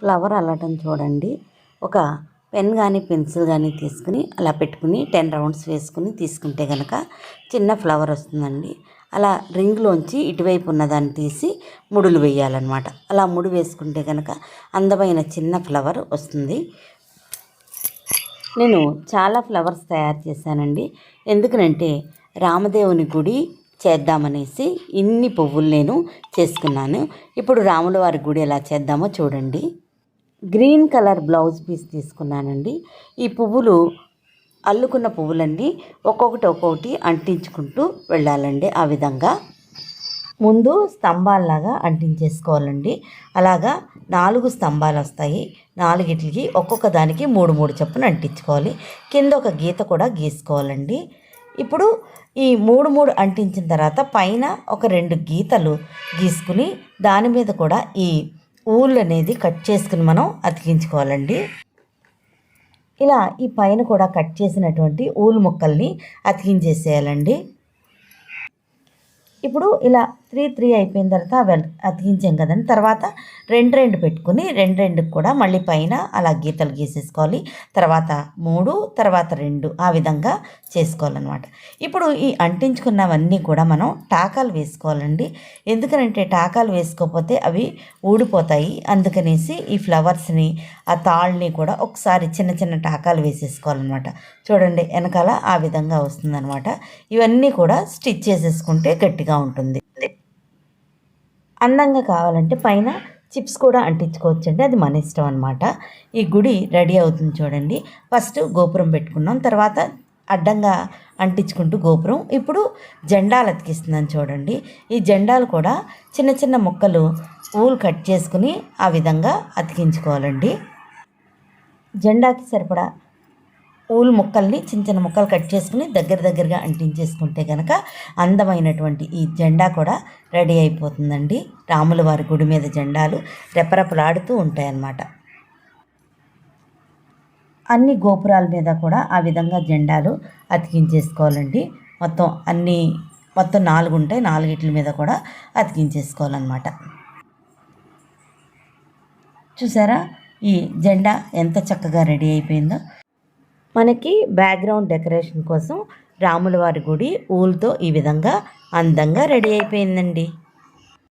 Flower అల్లటం చూడండి. ఒక pen కానీ పెన్సిల్ కానీ తీసుకుని అలా పెట్టుకుని టెన్ రౌండ్స్ వేసుకుని తీసుకుంటే కనుక చిన్న ఫ్లవర్ వస్తుందండి. అలా రింగ్లోంచి ఇటువైపు ఉన్నదాన్ని తీసి ముడులు వేయాలన్నమాట. అలా ముడి వేసుకుంటే కనుక అందమైన చిన్న ఫ్లవర్ వస్తుంది. నేను చాలా ఫ్లవర్స్ తయారు చేశానండి. ఎందుకనంటే రామదేవుని గుడి చేద్దామనేసి ఇన్ని పువ్వులు నేను చేసుకున్నాను. ఇప్పుడు రాముల వారి గుడి ఎలా చేద్దామో చూడండి. గ్రీన్ కలర్ బ్లౌజ్ పీస్ తీసుకున్నానండి. ఈ పువ్వులు అల్లుకున్న పువ్వులన్నీ ఒక్కొక్కటి ఒక్కొక్కటి అంటించుకుంటూ వెళ్ళాలండి ఆ విధంగా. ముందు స్తంభాల్లాగా అంటించేసుకోవాలండి. అలాగా నాలుగు స్తంభాలు వస్తాయి. నాలుగిట్లకి ఒక్కొక్క దానికి మూడు మూడు చొప్పున అంటించుకోవాలి. కింద ఒక గీత కూడా గీసుకోవాలండి. ఇప్పుడు ఈ మూడు మూడు అంటించిన తర్వాత పైన ఒక రెండు గీతలు గీసుకుని దాని మీద కూడా ఈ ఊళ్ళు అనేది కట్ చేసుకుని మనం అతికించుకోవాలండి. ఇలా ఈ పైన కూడా కట్ చేసినటువంటి ఊలు ముక్కల్ని అతికించేసేయాలండి. ఇప్పుడు ఇలా త్రీ త్రీ అయిపోయిన తర్వాత అవి అతికించాం కదండి. తర్వాత రెండు రెండు పెట్టుకుని రెండు రెండుకి కూడా మళ్ళీ పైన అలా గీతలు గీసేసుకోవాలి. తర్వాత మూడు తర్వాత రెండు ఆ విధంగా చేసుకోవాలన్నమాట. ఇప్పుడు ఈ అంటించుకున్నవన్నీ కూడా మనం టాకాలు వేసుకోవాలండి. ఎందుకనంటే టాకాలు వేసుకోకపోతే అవి ఊడిపోతాయి. అందుకనేసి ఈ ఫ్లవర్స్ని ఆ తాళ్ళని కూడా ఒకసారి చిన్న చిన్న టాకాలు వేసేసుకోవాలన్నమాట. చూడండి వెనకాల ఆ విధంగా వస్తుందన్నమాట. ఇవన్నీ కూడా స్టిచ్ చేసేసుకుంటే గట్టిగా ఉంటుంది. అందంగా కావాలంటే పైన చిప్స్ కూడా అంటించుకోవచ్చండి. అది మన ఇష్టం అనమాట ఈ గుడి రెడీ అవుతుంది చూడండి. ఫస్ట్ గోపురం పెట్టుకున్నాం. తర్వాత అడ్డంగా అంటించుకుంటూ గోపురం. ఇప్పుడు జెండాలు అతికిస్తున్నాను చూడండి. ఈ జెండాలు కూడా చిన్న చిన్న ముక్కలు ఊలు కట్ చేసుకుని ఆ విధంగా అతికించుకోవాలండి. జెండాకి సరిపడా పూల ముక్కల్ని చిన్న చిన్న ముక్కలు కట్ చేసుకుని దగ్గర దగ్గరగా అంటించేసుకుంటే కనుక అందమైనటువంటి ఈ జెండా కూడా రెడీ అయిపోతుందండి. రాముల వారి గుడి మీద జెండాలు రెపరెపలాడుతూ ఉంటాయన్నమాట. అన్ని గోపురాల మీద కూడా ఆ విధంగా జెండాలు అతికించేసుకోవాలండి. మొత్తం అన్ని మొత్తం నాలుగు ఉంటాయి. నాలుగిట్ల మీద కూడా అతికించేసుకోవాలన్నమాట. చూసారా? ఈ జెండా ఎంత చక్కగా రెడీ అయిపోయిందో. మనకి బ్యాక్గ్రౌండ్ డెకరేషన్ కోసం రాములవారి గుడి ఊలతో ఈ విధంగా అందంగా రెడీ అయిపోయిందండి.